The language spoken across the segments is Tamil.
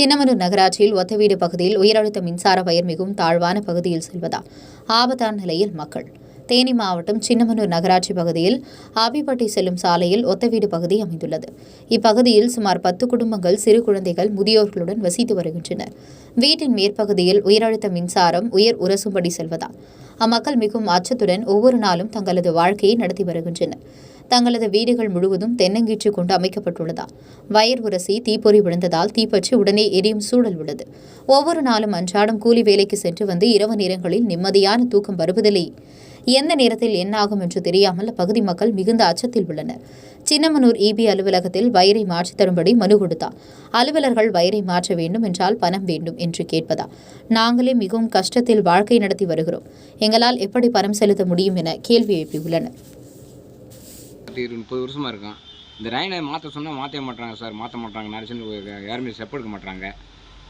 சின்னமனூர் நகராட்சியில் ஒத்தவீடு பகுதியில் உயரழுத்த மின்சார வயர் மிகவும் தாழ்வான பகுதியில் செல்வதால் ஆபத்தான நிலையில் மக்கள். தேனி மாவட்டம் சின்னமனூர் நகராட்சி பகுதியில் ஆபிப்பட்டி செல்லும் சாலையில் ஒத்தவீடு பகுதி அமைந்துள்ளது. இப்பகுதியில் சுமார் பத்து குடும்பங்கள் சிறு குழந்தைகள் முதியோர்களுடன் வசித்து வருகின்றனர். வீட்டின் மேற்பகுதியில் உயரழுத்த மின்சாரம் உயர் உரசும்படி செல்வதால் அம்மக்கள் மிகவும் அச்சத்துடன் ஒவ்வொரு நாளும் தங்களது வாழ்க்கையை நடத்தி வருகின்றனர். தங்களது வீடுகள் முழுவதும் தென்னங்கீற்று கொண்டு அமைக்கப்பட்டுள்ளதால் வயர் உரசி தீப்பொறி விழுந்ததால் தீப்பற்றி உடனே எரியும் சூழல் உள்ளது. ஒவ்வொரு நாளும் அன்றாடம் கூலி வேலைக்கு சென்று வந்து இரவு நேரங்களில் நிம்மதியான தூக்கம் வருவதில்லை. எந்த நேரத்தில் என்ன ஆகும் என்று தெரியாமல் அப்பகுதி மக்கள் மிகுந்த அச்சத்தில் உள்ளனர். சின்னமனூர் இபி அலுவலகத்தில் வயரை மாற்றி தரும்படி மனு கொடுத்தார் அலுவலர்கள் வயரை மாற்ற வேண்டும் என்றால் பணம் வேண்டும் என்று கேட்பதா? நாங்களே மிகவும் கஷ்டத்தில் வாழ்க்கை நடத்தி வருகிறோம். எங்களால் எப்படி பணம் செலுத்த முடியும் என கேள்வி எழுப்பியுள்ளனர். பத்து முப்பது வருஷமாக இருக்கும். இந்த லைனை மாற்ற சொன்னால் மாற்றவே மாட்டாங்க சார். மாற்ற மாட்டாங்க நரிசன் யாருமே ஸ்டெப் எடுக்க மாட்டாங்க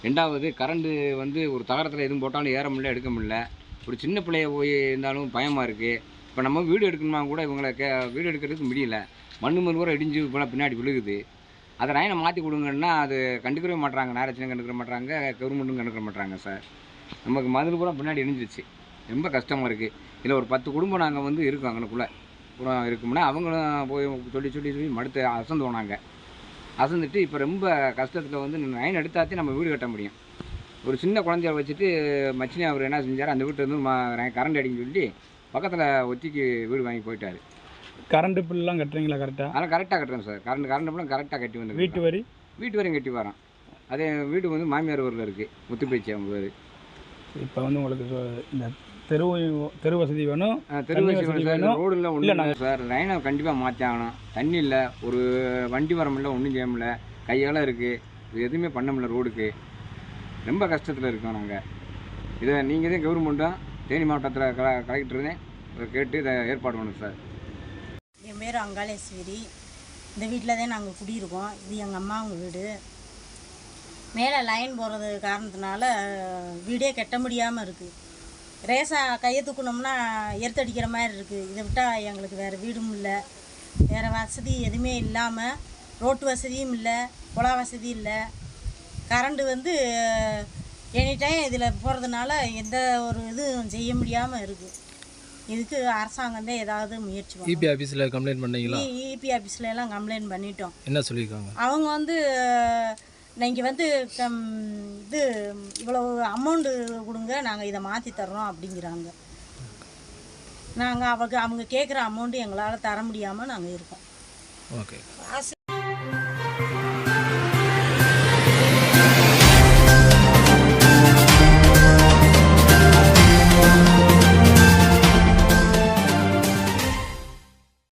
ரெண்டாவது கரண்ட்டு வந்து ஒரு தகரத்தில் எதுவும் போட்டாலும் ஏற முடியல எடுக்க முடியல. ஒரு சின்ன பிள்ளைய போய் இருந்தாலும் பயமாக இருக்குது இப்போ நம்ம வீடு எடுக்கணுமா கூட இவங்களை கே வீடு எடுக்கிறதுக்கு முடியல. மண்ணு மண் கூட இடிஞ்சு இப்போலாம் பின்னாடி விழுகுது. அதை லைனை மாற்றி கொடுங்கன்னா அது கண்டுக்கவே மாட்டுறாங்க நாரச்சனும் கண்டுக்க மாட்டுறாங்க கவர்மெண்ட்டும் கண்டுக்க மாட்டுறாங்க சார் நமக்கு மதில் கூட பின்னாடி இடிஞ்சிச்சு ரொம்ப கஷ்டமாக இருக்குது இதில் ஒரு பத்து குடும்பம் நாங்கள் வந்து இருக்கோம் அங்கனக்குள்ளே. கூட இருக்கும்னா அவங்களும் போய் சொல்லி சொல்லி சொல்லி மடுத்து அசந்து போனாங்க அசந்துட்டு இப்போ ரொம்ப கஷ்டத்தில் வந்து நைன் எடுத்தாத்தே நம்ம வீடு கட்ட முடியும். ஒரு சின்ன குழந்தைய வச்சுட்டு மச்சினி அவர் என்ன செஞ்சார்? அந்த வீட்டில் இருந்து கரண்ட் அடிக்க சொல்லி பக்கத்தில் ஒத்திக்கு வீடு வாங்கி போயிட்டார். கரண்ட் பில்லாம் கட்டுறீங்களா கரெக்டாக அதெல்லாம் கரெக்டாக கட்டுறேன் சார். கரண்ட் கரண்ட் பிள்ளைம் கரெக்டாக கட்டி வந்து வீட்டு வரி? வீட்டு வரையும் கட்டி வரோம். அதே வீடு வந்து மாமியார் ஊரில் இருக்குது முத்துப்பேச்சி அவங்க பேர் இப்போ வந்து உங்களுக்கு இந்த தெரு தெரு வசதி வேணும். தெரு வசதி வேணும். ரோடு இல்லை ஒன்றும் சார். லைனை கண்டிப்பாக மாற்றி ஆகணும் தண்ணி இல்லை. ஒரு வண்டி வர முடியல ஒன்றும் செய்ய முடியல. கையெல்லாம் இருக்குது இது எதுவுமே பண்ண முடியல ரோடுக்கு. ரொம்ப கஷ்டத்தில் இருக்கோம் நாங்கள் இதை நீங்கள் தான் கவர்மெண்ட்டும் தேனி மாவட்டத்தில் கல கலெக்டர் கேட்டு இதை ஏற்பாடு பண்ணணும் சார். என் பேர் அங்காளேஸ்வரி. இந்த வீட்டில் தான் நாங்கள் குடியிருக்கோம். இது எங்கள் அம்மாவுங்க வீடு. மேலே லைன் போகிறது காரணத்தினால வீடே கட்ட முடியாமல் இருக்குது ரேசா கையை தூக்கணும்னா எர்த்தடிக்கிற மாதிரி இருக்குது இதை விட்டால் எங்களுக்கு வேறு வீடும் இல்லை. வேறு வசதி எதுவுமே இல்லாமல் ரோட்டு வசதியும் இல்லை குழா வசதி இல்லை. கரண்டு வந்து எனி டைம் இதில் போகிறதுனால எந்த ஒரு இதுவும் செய்ய முடியாமல் இருக்குது இதுக்கு அரசாங்கம் தான் ஏதாவது முயற்சி. இபி ஆஃபீஸில் கம்ப்ளைண்ட் பண்ணீங்களா? இபி ஆஃபீஸில் எல்லாம் கம்ப்ளைண்ட் பண்ணிட்டோம். என்ன சொல்லியிருக்காங்க? அவங்க வந்து நீங்கள் வந்து கம் இது இவ்வளோ அமௌண்ட்டு கொடுங்க நாங்கள் இதை மாற்றி தர்றோம் அப்படிங்கிறாங்க. நாங்கள் அவங்க அவங்க கேட்குற அமௌண்ட்டு எங்களால் தர முடியாமல் நாங்கள் இருக்கோம். ஓகே